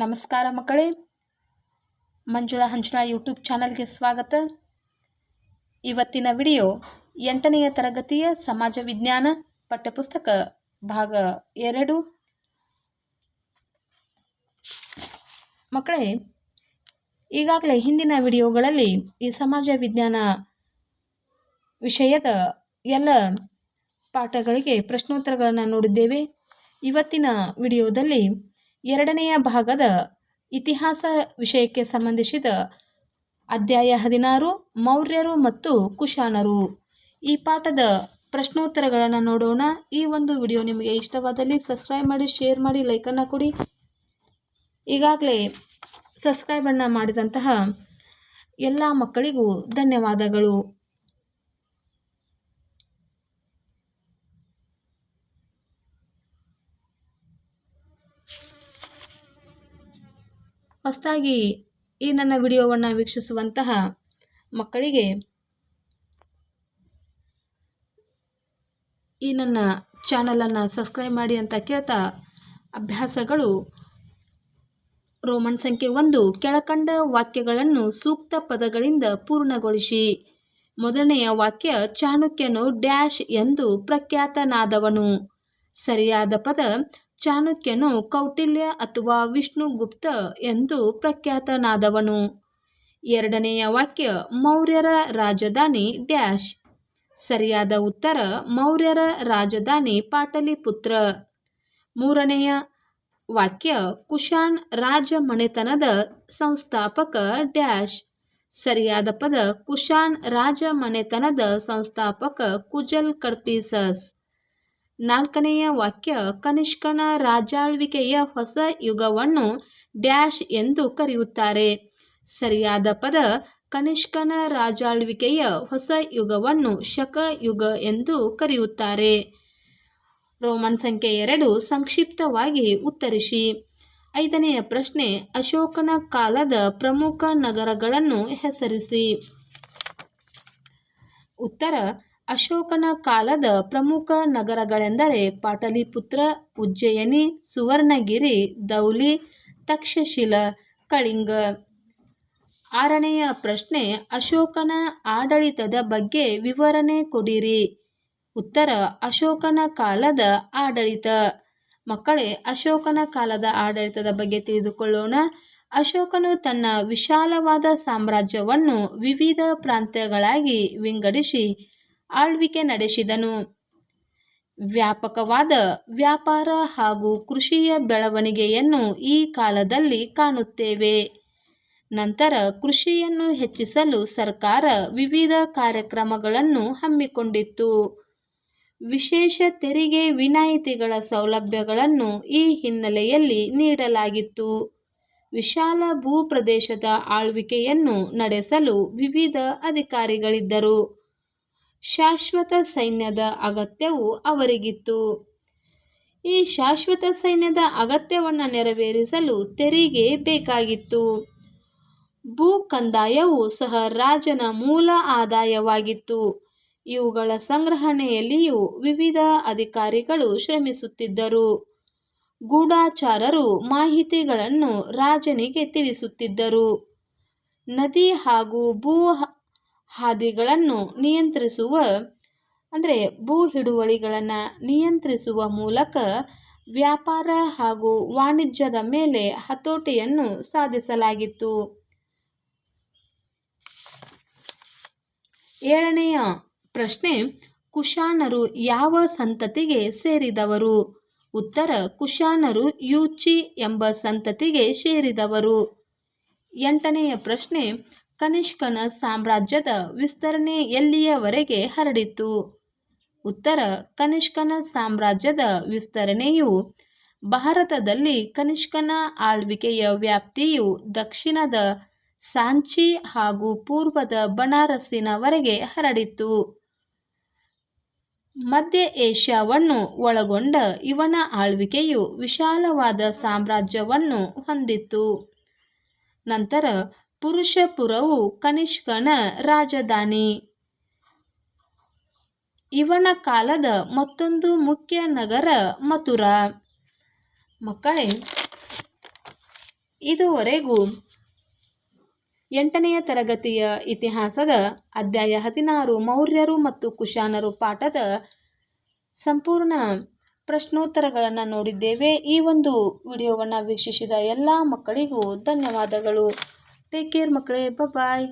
ನಮಸ್ಕಾರ ಮಕ್ಕಳೇ. ಮಂಜುಳಾ ಹಂಚುಳ ಯೂಟ್ಯೂಬ್ ಚಾನಲ್ಗೆ ಸ್ವಾಗತ. ಇವತ್ತಿನ ವಿಡಿಯೋ ಎಂಟನೆಯ ತರಗತಿಯ ಸಮಾಜ ವಿಜ್ಞಾನ ಪಠ್ಯಪುಸ್ತಕ ಭಾಗ ಎರಡು. ಮಕ್ಕಳೇ, ಈಗಾಗಲೇ ಹಿಂದಿನ ವಿಡಿಯೋಗಳಲ್ಲಿ ಈ ಸಮಾಜ ವಿಜ್ಞಾನ ವಿಷಯದ ಎಲ್ಲ ಪಾಠಗಳಿಗೆ ಪ್ರಶ್ನೋತ್ತರಗಳನ್ನು ನೋಡಿದ್ದೇವೆ. ಇವತ್ತಿನ ವಿಡಿಯೋದಲ್ಲಿ ಎರಡನೆಯ ಭಾಗದ ಇತಿಹಾಸ ವಿಷಯಕ್ಕೆ ಸಂಬಂಧಿಸಿದ ಅಧ್ಯಾಯ ಹದಿನಾರು, ಮೌರ್ಯರು ಮತ್ತು ಕುಶಾಣರು. ಈ ಪಾಠದ ಪ್ರಶ್ನೋತ್ತರಗಳನ್ನು ನೋಡೋಣ. ಈ ಒಂದು ವಿಡಿಯೋ ನಿಮಗೆ ಇಷ್ಟವಾದಲ್ಲಿ ಸಬ್ಸ್ಕ್ರೈಬ್ ಮಾಡಿ, ಶೇರ್ ಮಾಡಿ ಲೈಕನ್ನು ಕೊಡಿ. ಈಗಾಗಲೇ ಸಬ್ಸ್ಕ್ರೈಬನ್ನು ಮಾಡಿದಂತಹ ಎಲ್ಲ ಮಕ್ಕಳಿಗೂ ಧನ್ಯವಾದಗಳು. ಹೊಸದಾಗಿ ಈ ನನ್ನ ವಿಡಿಯೋವನ್ನು ವೀಕ್ಷಿಸುವಂತಹ ಮಕ್ಕಳಿಗೆ ಈ ನನ್ನ ಚಾನಲನ್ನು ಸಬ್ಸ್ಕ್ರೈಬ್ ಮಾಡಿ ಅಂತ ಕೇಳ್ತಾ ಅಭ್ಯಾಸಗಳು ರೋಮನ್ ಸಂಖ್ಯೆ ಒಂದು ಕೆಳಕಂಡ ವಾಕ್ಯಗಳನ್ನು ಸೂಕ್ತ ಪದಗಳಿಂದ ಪೂರ್ಣಗೊಳಿಸಿ. ಮೊದಲನೆಯ ವಾಕ್ಯ ಚಾಣಕ್ಯನು ಡ್ಯಾಶ್ ಎಂದು ಪ್ರಖ್ಯಾತನಾದವನು. ಸರಿಯಾದ ಪದ ಚಾಣಕ್ಯನು ಕೌಟಿಲ್ಯ ಅಥವಾ ವಿಷ್ಣುಗುಪ್ತ ಎಂದು ಪ್ರಖ್ಯಾತನಾದವನು. ಎರಡನೆಯ ವಾಕ್ಯ, ಮೌರ್ಯರ ರಾಜಧಾನಿ ಡ್ಯಾಶ್. ಸರಿಯಾದ ಉತ್ತರ, ಮೌರ್ಯರ ರಾಜಧಾನಿ ಪಾಟಲಿಪುತ್ರ. ಮೂರನೆಯ ವಾಕ್ಯ, ಕುಶಾನ್ ರಾಜಮನೆತನದ ಸಂಸ್ಥಾಪಕ ಡ್ಯಾಶ್. ಸರಿಯಾದ ಪದ, ಕುಶಾನ್ ರಾಜಮನೆತನದ ಸಂಸ್ಥಾಪಕ ಕುಜಲ್ ಕಡ್ಪೀಸಸ್ ನಾಲ್ಕನೆಯ ವಾಕ್ಯ, ಕನಿಷ್ಕನ ರಾಜಾಳ್ವಿಕೆಯ ಹೊಸ ಯುಗವನ್ನು ಡ್ಯಾಶ್ ಎಂದು ಕರೆಯುತ್ತಾರೆ. ಸರಿಯಾದ ಪದ, ಕನಿಷ್ಕನ ರಾಜಾಳ್ವಿಕೆಯ ಹೊಸ ಯುಗವನ್ನು ಶಕ ಯುಗ ಎಂದು ಕರೆಯುತ್ತಾರೆ. ರೋಮನ್ ಸಂಖ್ಯೆ ಎರಡು, ಸಂಕ್ಷಿಪ್ತವಾಗಿ ಉತ್ತರಿಸಿ. ಐದನೆಯ ಪ್ರಶ್ನೆ, ಅಶೋಕನ ಕಾಲದ ಪ್ರಮುಖ ನಗರಗಳನ್ನು ಹೆಸರಿಸಿ. ಉತ್ತರ ಅಶೋಕನ ಕಾಲದ ಪ್ರಮುಖ ನಗರಗಳೆಂದರೆ ಪಾಟಲಿಪುತ್ರ, ಉಜ್ಜಯಿನಿ, ಸುವರ್ಣಗಿರಿ, ದೌಲಿ, ತಕ್ಷಶಿಲ, ಕಳಿಂಗ. ಆರನೆಯ ಪ್ರಶ್ನೆ, ಅಶೋಕನ ಆಡಳಿತದ ಬಗ್ಗೆ ವಿವರಣೆ ಕೊಡಿರಿ. ಉತ್ತರ, ಅಶೋಕನ ಕಾಲದ ಆಡಳಿತ. ಮಕ್ಕಳೇ, ಅಶೋಕನ ಕಾಲದ ಆಡಳಿತದ ಬಗ್ಗೆ ತಿಳಿದುಕೊಳ್ಳೋಣ. ಅಶೋಕನು ತನ್ನ ವಿಶಾಲವಾದ ಸಾಮ್ರಾಜ್ಯವನ್ನು ವಿವಿಧ ಪ್ರಾಂತ್ಯಗಳಾಗಿ ವಿಂಗಡಿಸಿ ಆಳ್ವಿಕೆ ನಡೆಸಿದನು. ವ್ಯಾಪಕವಾದ ವ್ಯಾಪಾರ ಹಾಗೂ ಕೃಷಿಯ ಬೆಳವಣಿಗೆಯನ್ನು ಈ ಕಾಲದಲ್ಲಿ ಕಾಣುತ್ತೇವೆ. ನಂತರ ಕೃಷಿಯನ್ನು ಹೆಚ್ಚಿಸಲು ಸರ್ಕಾರ ವಿವಿಧ ಕಾರ್ಯಕ್ರಮಗಳನ್ನು ಹಮ್ಮಿಕೊಂಡಿತ್ತು. ವಿಶೇಷ ತೆರಿಗೆ ವಿನಾಯಿತಿಗಳ ಸೌಲಭ್ಯಗಳನ್ನು ಈ ಹಿನ್ನೆಲೆಯಲ್ಲಿ ನೀಡಲಾಗಿತ್ತು. ವಿಶಾಲ ಭೂಪ್ರದೇಶದ ಆಳ್ವಿಕೆಯನ್ನು ನಡೆಸಲು ವಿವಿಧ ಅಧಿಕಾರಿಗಳಿದ್ದರು. ಶಾಶ್ವತ ಸೈನ್ಯದ ಅಗತ್ಯವು ಅವರಿಗಿತ್ತು. ಈ ಶಾಶ್ವತ ಸೈನ್ಯದ ಅಗತ್ಯವನ್ನು ನೆರವೇರಿಸಲು ತೆರಿಗೆ ಬೇಕಾಗಿತ್ತು. ಭೂ ಕಂದಾಯವು ಸಹ ರಾಜನ ಮೂಲ ಆದಾಯವಾಗಿತ್ತು. ಇವುಗಳ ಸಂಗ್ರಹಣೆಯಲ್ಲಿಯೂ ವಿವಿಧ ಅಧಿಕಾರಿಗಳು ಶ್ರಮಿಸುತ್ತಿದ್ದರು. ಗೂಢಾಚಾರರು ಮಾಹಿತಿಗಳನ್ನು ರಾಜನಿಗೆ ತಿಳಿಸುತ್ತಿದ್ದರು. ನದಿ ಹಾಗೂ ಭೂ ಹಾದಿಗಳನ್ನು ನಿಯಂತ್ರಿಸುವ, ಅಂದರೆ ಭೂ ಹಿಡುವಳಿಗಳನ್ನು ನಿಯಂತ್ರಿಸುವ ಮೂಲಕ ವ್ಯಾಪಾರ ಹಾಗೂ ವಾಣಿಜ್ಯದ ಮೇಲೆ ಹತೋಟಿಯನ್ನು ಸಾಧಿಸಲಾಗಿತ್ತು. ಏಳನೆಯ ಪ್ರಶ್ನೆ, ಕುಶಾನರು ಯಾವ ಸಂತತಿಗೆ ಸೇರಿದವರು? ಉತ್ತರ, ಕುಶಾನರು ಯೂಚಿ ಎಂಬ ಸಂತತಿಗೆ ಸೇರಿದವರು. ಎಂಟನೆಯ ಪ್ರಶ್ನೆ ಕನಿಷ್ಕನ ಸಾಮ್ರಾಜ್ಯದ ವಿಸ್ತರಣೆ ಎಲ್ಲಿಯವರೆಗೆ ಹರಡಿತು ಉತ್ತರ ಕನಿಷ್ಕನ ಸಾಮ್ರಾಜ್ಯದ ವಿಸ್ತರಣೆಯು ಭಾರತದಲ್ಲಿ ಕನಿಷ್ಕನ ಆಳ್ವಿಕೆಯ ವ್ಯಾಪ್ತಿಯು ದಕ್ಷಿಣದ ಸಾಂಚಿ ಹಾಗೂ ಪೂರ್ವದ ಬನಾರಸ್ಸಿನವರೆಗೆ ಹರಡಿತು ಮಧ್ಯ ಏಷ್ಯಾವನ್ನು ಒಳಗೊಂಡ ಇವನ ಆಳ್ವಿಕೆಯು ವಿಶಾಲವಾದ ಸಾಮ್ರಾಜ್ಯವನ್ನು ಹೊಂದಿತ್ತು. ನಂತರ ಪುರುಷಪುರವು ಕನಿಷ್ಕನ ರಾಜಧಾನಿ. ಇವನ ಕಾಲದ ಮತ್ತೊಂದು ಮುಖ್ಯ ನಗರ ಮಥುರ. ಮಕ್ಕಳೇ, ಇದುವರೆಗೂ ಎಂಟನೆಯ ತರಗತಿಯ ಇತಿಹಾಸದ ಅಧ್ಯಾಯ ಹದಿನಾರು ಮೌರ್ಯರು ಮತ್ತು ಕುಶಾನರು ಪಾಠದ ಸಂಪೂರ್ಣ ಪ್ರಶ್ನೋತ್ತರಗಳನ್ನು ನೋಡಿದ್ದೇವೆ. ಈ ಒಂದು ವಿಡಿಯೋವನ್ನು ವೀಕ್ಷಿಸಿದ ಎಲ್ಲ ಮಕ್ಕಳಿಗೂ ಧನ್ಯವಾದಗಳು. ಟೇಕ್ ಕೇರ್ ಮಕ್ಕಳೇ ಬಾಯ್